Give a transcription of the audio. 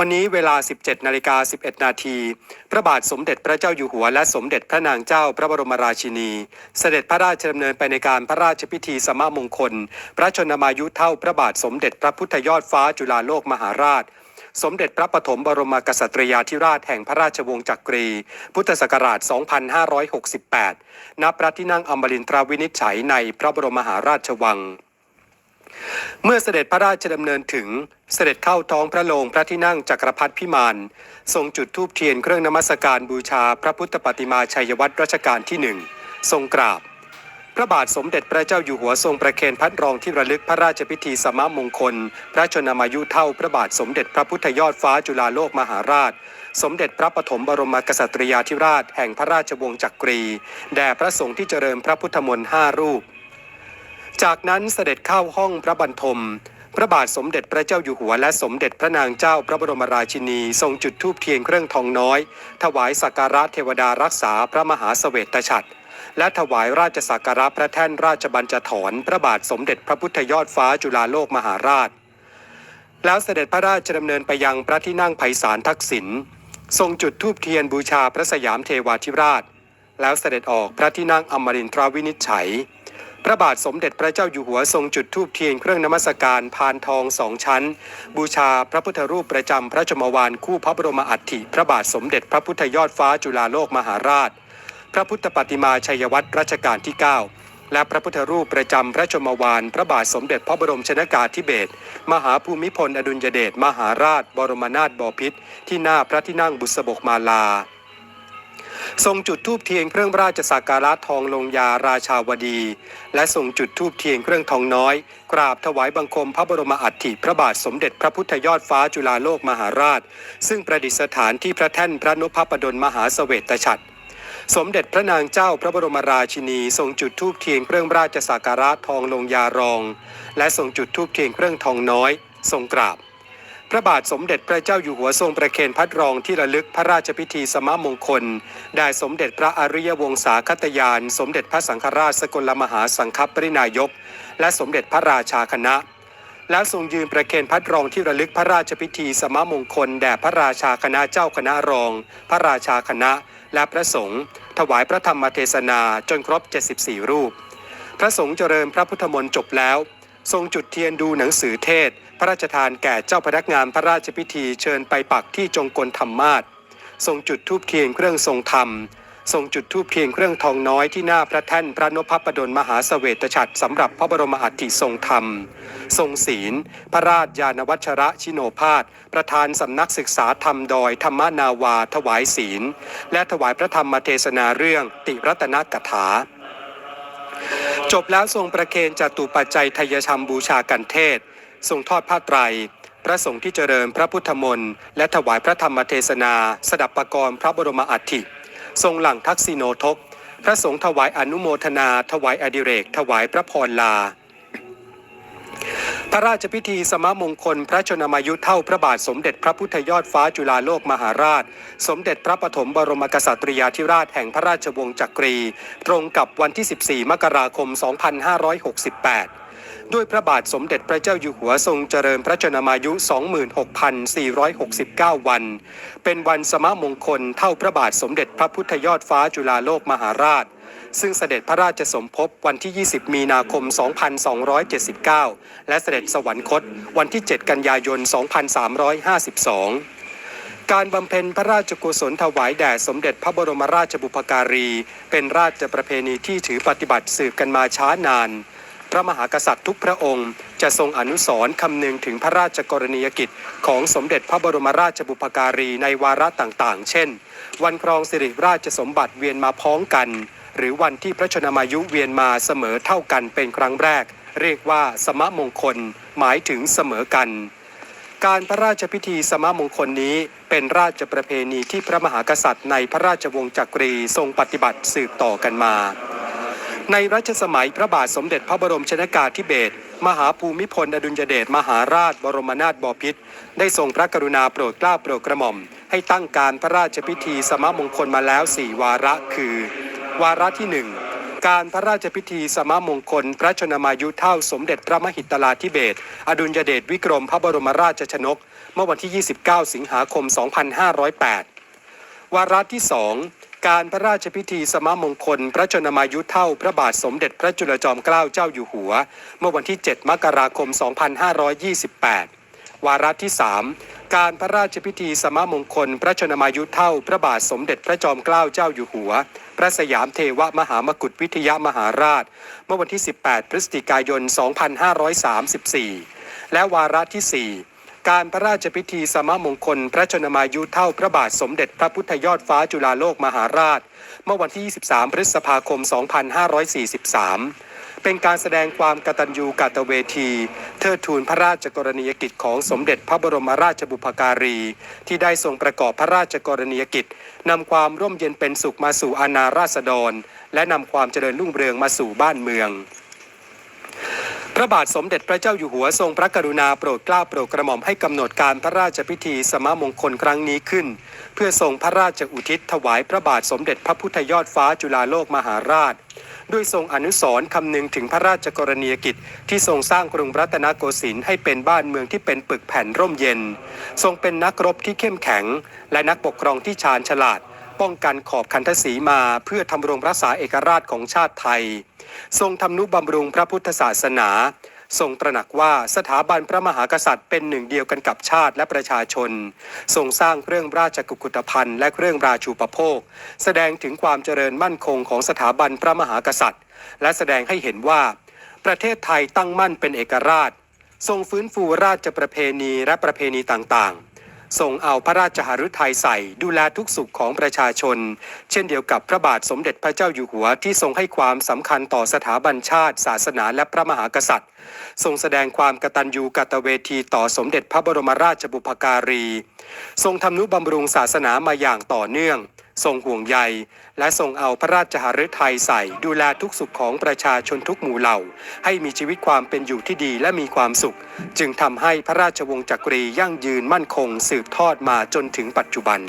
วันนี้เวลา 17นาฬิกา11 นาที พระบาทสมเด็จพระเจ้าอยู่หัวและสมเด็จพระนางเจ้าพระบรมราชินี เสด็จพระราชดำเนินไปในการพระราชพิธีสมมงคล พระชนมายุเท่าพระบาทสมเด็จพระพุทธยอดฟ้าจุฬาโลกมหาราช สมเด็จพระปฐมบรมกษัตริยาธิราชแห่งพระราชวงศ์จักรี พุทธศักราช 2568 ณ พระที่นั่งอมรินทราวินิจฉัยในพระบรมมหาราชวัง เมื่อเสด็จพระราชดำเนินถึงเสด็จเข้าท้องพระโรงพระที่นั่งจักรพรรดิพิมานทรงจุดธูปเทียนเครื่องนมัสการบูชาพระพุทธปฏิมาชัยวัตรรัชกาลที่หนึ่งทรงกราบ พระบาทสมเด็จพระเจ้าอยู่หัวทรงประเคนพัดรองที่ระลึกพระราชพิธีสมมงคล พระชนมายุเท่าพระบาทสมเด็จพระพุทธยอดฟ้าจุฬาโลกมหาราช สมเด็จพระปฐมบรมกษัตริยาธิราชแห่งพระราชวงศ์จักรี แด่พระสงฆ์ที่เจริญพระพุทธมนต์ห้ารูป จากนั้นเสด็จเข้าห้องพระบรรทม พระบาทสมเด็จพระเจ้าอยู่หัวและสมเด็จพระนางเจ้าพระบรมราชินี ทรงจุดธูปเทียนเครื่องทองน้อย ถวายสักการะเทวดารักษาพระมหาเสวตฉัตรและถวายราชสักการะพระแท่นราชบัญจถรพระบาทสมเด็จพระพุทธยอดฟ้าจุฬาโลกมหาราช แล้วเสด็จพระราชดำเนินไปยังพระที่นั่งไพศาลทักษิณทรงจุดธูปเทียนบูชาพระสยามเทวาธิราช แล้วเสด็จออกพระที่นั่งอมรินทราวินิจฉัย พระบาทสมเด็จพระเจ้าอยู่หัวทรงจุดธูปเทียนเครื่องนมัสการพานทองสองชั้น บูชาพระพุทธรูปประจำพระชมวานคู่พระบรมอัฐิพระบาทสมเด็จพระพุทธยอดฟ้าจุฬาโลกมหาราช พระพุทธปฏิมาชัยวัตรรัชกาลที่ 9 และพระพุทธรูปประจำพระชมวานพระบาทสมเด็จพระบรมชนากาธิเบศรมหาภูมิพลอดุลยเดชมหาราช บรมนาถบพิตรที่หน้าพระที่นั่งบุษบกมาลา ทรงจุดธูปเทียนเครื่องราชสักการะทองลงยาราชาวดี และทรงจุดธูปเทียนเครื่องทองน้อย กราบถวายบังคมพระบรมอัฐิพระบาทสมเด็จพระพุทธยอดฟ้าจุฬาโลกมหาราช ซึ่งประดิษฐานที่พระแท่นพระนพปดลมหาเสวตฉัตรสมเด็จพระนางเจ้าพระบรมราชินี ทรงจุดธูปเทียนเครื่องราชสักการะทองลงยารอง และทรงจุดธูปเทียนเครื่องทองน้อย ทรงกราบ พระบาทสมเด็จพระเจ้าอยู่หัวทรงประเคนพัดรองที่ระลึกพระราชพิธีสมมงคลแด่สมเด็จพระอริยวงศาคตยาน สมเด็จพระสังฆราชสกลมหาสังฆปรินายก และสมเด็จพระราชาคณะ แล้วทรงยืนประเคนพัดรองที่ระลึกพระราชพิธีสมมงคลแด่พระราชาคณะเจ้าคณะรอง พระราชาคณะ และพระสงฆ์ถวายพระธรรมเทศนาจนครบ 74 รูป พระสงฆ์เจริญพระพุทธมนต์จบแล้ว ทรงจุดเทียนดูหนังสือเทศ พระราชทานแก่เจ้าพนักงานพระราชพิธีเชิญไปปักที่จงกลธรรมาสทรงจุดธูปเทียนเครื่องทรงธรรม ทรงจุดธูปเทียนเครื่องทองน้อยที่หน้าพระแท่นพระนพปดลมหาเสวตฉัตรสำหรับพระบรมอัฐิทรงธรรม ทรงศีล พระราชยานวัชระชิโนภาสประธานสำนักศึกษาธรรมดอยธรรมนาวา ถวายศีล และถวายพระธรรมเทศนาเรื่องติรัตนกถาจบแล้วทรงประเคนจตุปัจจัยทยธรรมบูชากันเทศ ทรงทอดผ้าไตร พระสงฆ์ที่เจริญพระพุทธมนต์และถวายพระธรรมเทศนา สดับปรกรณ์พระบรมอัฐิ ทรงหลังทักษิโนทก พระสงฆ์ถวายอนุโมทนา ถวายอดิเรก ถวายพระพรลา พระราชพิธีสมมงคล พระชนมายุเท่าพระบาทสมเด็จพระพุทธยอดฟ้าจุฬาโลกมหาราช สมเด็จพระปฐมบรมกษัตริยาธิราชแห่งพระราชวงศ์จักรี ตรงกับวันที่ 14 มกราคม 2568 ด้วยพระบาทสมเด็จพระเจ้าอยู่หัวทรงเจริญพระชนมายุ 26,469 วัน เป็นวันสมมงคลเท่าพระบาทสมเด็จพระพุทธยอดฟ้าจุฬาโลกมหาราช ซึ่งเสด็จพระราชสมภพวันที่ 20 มีนาคม 2279 และเสด็จสวรรคตวันที่ 7 กันยายน 2352การบำเพ็ญพระราชกุศลถวายแด่สมเด็จพระบรมราชบุพการี เป็นราชประเพณีที่ถือปฏิบัติสืบกันมาช้านาน ระมหากษัตริย์ทุกพระองค์ จะทรงอนุสร์คำนึงถึงพระราชกรณียกิจ ของสมเด็จพระบรมราชบุพการีในวาระต่างๆ เช่น วันครองสิริราชสมบัติเวียนมาพ้องกัน หรือวันที่พระชนมายุเวียนมาเสมอเท่ากันเป็นครั้งแรก เรียกว่าสมมงคล หมายถึงเสมอกันการพระราชพิธีสมมงคลนี้เป็นราชประเพณีที่พระมหากษัตริย์ในพระราชวงศ์จักรีทรงปฏิบัติสืบต่อกันมา ในรัชสมัยพระบาทสมเด็จพระบรมชนากาธิเบศรมหาภูมิพลอดุลยเดชมหาราชบรมนาถบพิตรได้ทรงพระกรุณาโปรดเกล้าโปรดกระหม่อม ให้ตั้งการพระราชพิธีสมมงคลมาแล้วสี่วาระคือ วาระที่หนึ่งการพระราชพิธีสมมงคล พระชนมายุเท่าสมเด็จพระมหิตลาธิเบศรอดุลยเดชวิกรมพระบรมราชชนก เมื่อวันที่ 29 สิงหาคม 2508 วาระที่2 การพระราชพิธีสมมงคล พระชนมายุเท่าพระบาทสมเด็จพระจุลจอมเกล้าเจ้าอยู่หัว เมื่อวันที่ 7 มกราคม 2528 วาระที่ 3 การพระราชพิธีสมมงคล พระชนมายุเท่า พระบาทสมเด็จพระจอมเกล้าเจ้าอยู่หัว พระสยามเทวมหามกุฏวิทยามหาราช เมื่อวันที่ 18 พฤศจิกายน 2534 และวาระที่ 4 การพระราชพิธีสมมงคล พระชนมายุเท่าพระบาทสมเด็จพระพุทธยอดฟ้าจุฬาโลกมหาราช เมื่อวันที่ 23 พฤษภาคม 2543 เป็นการแสดงความกตัญญูกตเวที เทิดทูนพระราชกรณียกิจของสมเด็จพระบรมราชบุพการี ที่ได้ทรงประกอบพระราชกรณียกิจนำความร่มเย็นเป็นสุขมาสู่อาณาราษฎร และนำความเจริญรุ่งเรืองมาสู่บ้านเมือง พระบาทสมเด็จพระเจ้าอยู่หัวทรงพระกรุณาโปรดเกล้าโปรดกระหม่อมให้กำหนดการพระราชพิธีสมมงคลครั้งนี้ขึ้น เพื่อทรงพระราชอุทิศถวายพระบาทสมเด็จพระพุทธยอดฟ้าจุฬาโลกมหาราช ด้วยทรงอนุสรณ์คำนึงถึงพระราชกรณียกิจ ที่ทรงสร้างกรุงรัตนโกสินทร์ให้เป็นบ้านเมืองที่เป็นปึกแผ่นร่มเย็น ทรงเป็นนักรบที่เข้มแข็ง และนักปกครองที่ชาญฉลาด ป้องกันขอบคันทศีมาเพื่อทำรงรักษาเอกราชของชาติไทย ทรงทำนุบำรุงพระพุทธศาสนา ทรงตระหนักว่าสถาบันพระมหากษัตริย์เป็นหนึ่งเดียวกันกับชาติและประชาชน ทรงสร้างเครื่องราชกุกุฏภัณฑ์และเครื่องราชูปโภค แสดงถึงความเจริญมั่นคงของสถาบันพระมหากษัตริย์ และแสดงให้เห็นว่า ประเทศไทยตั้งมั่นเป็นเอกราช ทรงฟื้นฟูราชประเพณีและประเพณีต่างๆ ทรงเอาพระราชหฤทัยใส่ดูแลทุกสุขของประชาชน เช่นเดียวกับพระบาทสมเด็จพระเจ้าอยู่หัวที่ทรงให้ความสำคัญต่อสถาบันชาติ ศาสนาและพระมหากษัตริย์ ทรงแสดงความกตัญญูกตเวทีต่อสมเด็จพระบรมราชบุพการี ทรงทำนุบำรุงศาสนามาอย่างต่อเนื่อง ทรงห่วงใย และทรงเอาพระราชหฤทัยใส่ ดูแลทุกสุขของประชาชนทุกหมู่เหล่า ให้มีชีวิตความเป็นอยู่ที่ดีและมีความสุข จึงทำให้พระราชวงศ์จักรียั่งยืนมั่นคงสืบทอดมาจนถึงปัจจุบัน